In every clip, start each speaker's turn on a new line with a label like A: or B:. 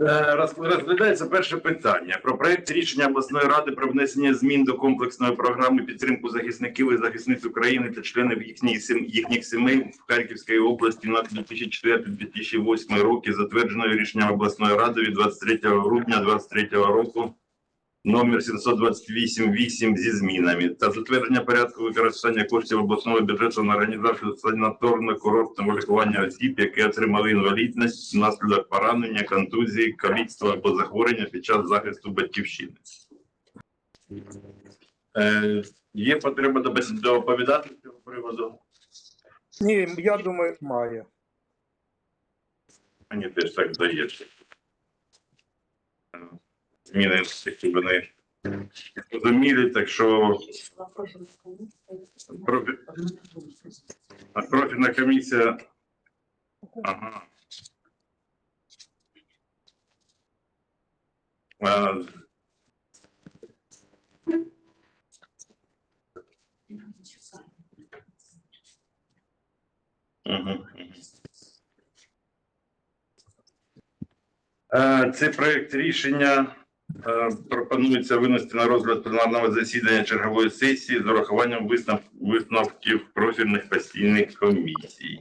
A: Е, роз- Розглядається перше питання про проект рішення обласної ради про внесення змін до комплексної програми підтримку захисників і захисниць України та членів їхніх сім- їхніх сімей в Харківській області на 2004-2008 роки, затвердженої рішенням обласної ради від 23 грудня 2023 року номер 728-8 зі змінами та затвердження порядку використання коштів обласного бюджету на організацію санаторно-курортного лікування осіб, які отримали інвалідність внаслідок поранення, контузії, каліцтва або захворювання під час захисту батьківщини. Е, є потреба доповідати з цього приводу?
B: Ні, я думаю, має.
A: Мені теж так здається. Зміни такі вони зрозумілі, так що профі- профільна комісія. Ага. А, мгм. Е, Цей проект рішення пропонується винести на розгляд пленарного засідання чергової сесії з урахуванням виснав- висновків профільних постійних комісій.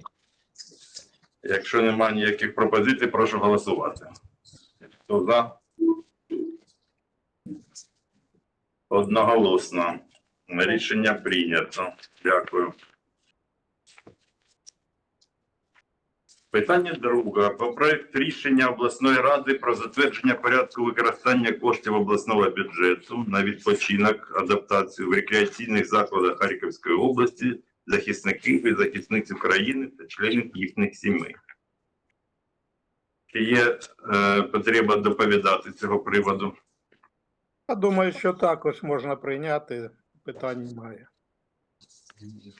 A: Якщо немає ніяких пропозицій, прошу голосувати. Хто за? Одноголосно. Рішення прийнято. Дякую. Питання друге. Про проект рішення обласної ради про затвердження порядку використання коштів обласного бюджету на відпочинок, адаптацію в рекреаційних закладах Харківської області захисників і захисниць України та членів їхніх сімей. Чи є е, потреба доповідати цього приводу?
B: Я думаю, що також можна прийняти. Питань немає.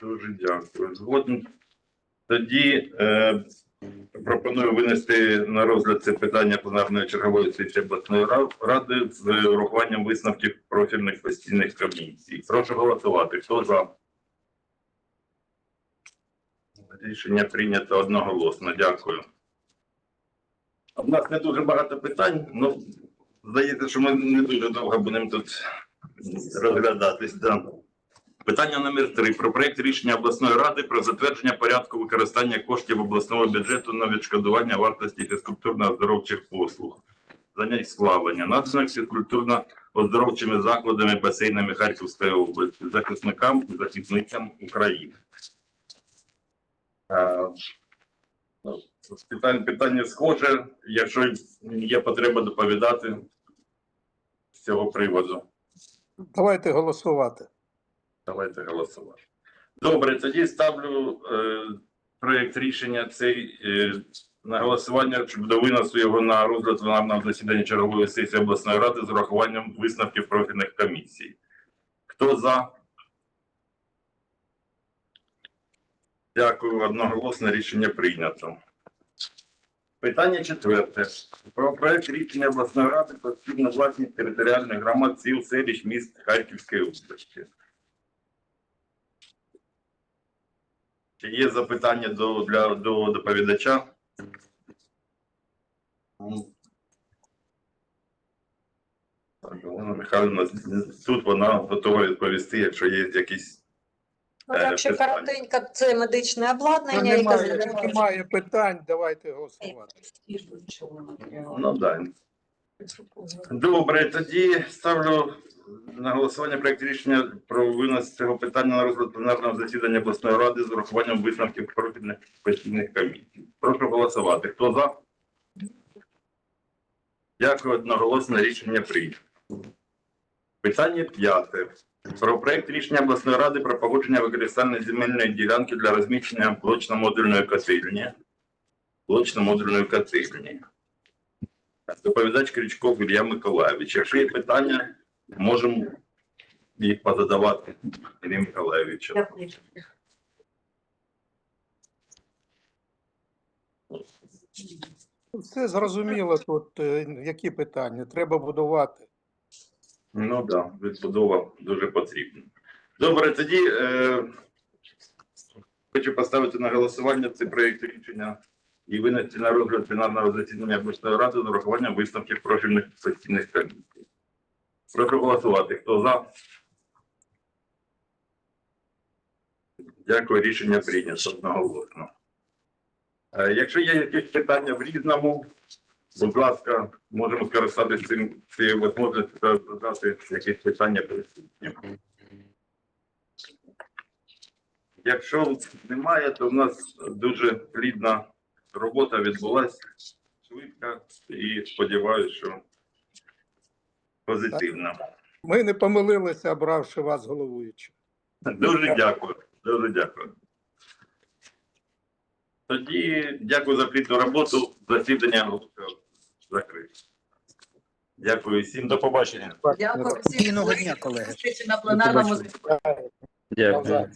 A: Дуже дякую. Згоден. Тоді е, пропоную винести на розгляд це питання пленарної чергової сесії обласної ради з урахуванням висновків профільних постійних комісій. Прошу голосувати. Хто за? Рішення прийнято одноголосно. Дякую. У нас не дуже багато питань. Ну, здається, що ми не дуже довго будемо тут розглядатись. Да. Питання номер три про проект рішення обласної ради про затвердження порядку використання коштів обласного бюджету на відшкодування вартості фізкультурно-оздоровчих послуг, занять з плавання, наданих фізкультурно-оздоровчими закладами, басейнами Харківської області, захисникам і захисницям України. Е, ну, Питання, питання схоже. Якщо є потреба доповідати з цього приводу.
B: Давайте голосувати.
A: Давайте голосувати. Добре, тоді ставлю е, проєкт рішення цей е, на голосування щодо виносу його на розгляд пленарного засідання чергової сесії обласної ради з урахуванням висновків профільних комісій. Хто за? Дякую. Одноголосне рішення прийнято. Питання четверте. Про проект рішення обласної ради про спільну власність територіальних громад сіл, селищ, міст Харківської області. Чи є запитання до, для, до доповідача? Так, Олена тут вона готова відповісти, якщо є якісь.
C: Ну,
A: Е,
C: якщо
A: питання.
C: коротенько, це медичне
B: Ну,
C: обладнання, яке
B: немає,
C: забезпечує-
B: немає питань, давайте голосувати.
A: Ну так. Добре, тоді ставлю на голосування проект рішення про винос цього питання на розгляд пленарного засідання обласної ради з урахуванням висновків профільних постійних комісій. Прошу голосувати. Хто за? Дякую, одноголосне рішення прийнято. Питання п'яте. Про проект рішення обласної ради про погодження використання земельної ділянки для розміщення блочно-модульної котельні. Блочно-модульної котельні. Доповідач Крючков Ілля Миколаївич. Якщо є питання, можемо їх позадавати Іллі Миколаївичу.
B: Все зрозуміло тут, е, які питання. Треба будувати.
A: Ну так, да, відбудова дуже потрібна. Добре, тоді е, хочу поставити на голосування цей проєкт рішення. і винести на розгляд пленарного засідання обласної ради з урахуванням висновків профільних постійних комісій. Прошу голосувати. Хто за? Дякую, рішення прийнято одноголосно. Е, Якщо є якісь питання в різному, будь ласка, можемо скористатися цим цією можливістю задати якісь питання присутнім. Якщо немає, то в нас дуже плідна робота відбулася швидко і сподіваюся, що позитивно.
B: Ми не помилилися, обравши вас головуючим.
A: Дуже дякую. Дуже дякую. Тоді дякую за плідну роботу. Засідання закрите. Дякую всім.
D: До побачення.
C: Дякую всім.
E: Спокійного дня, колеги.
C: Зустрічі на пленарному.
B: Дякую.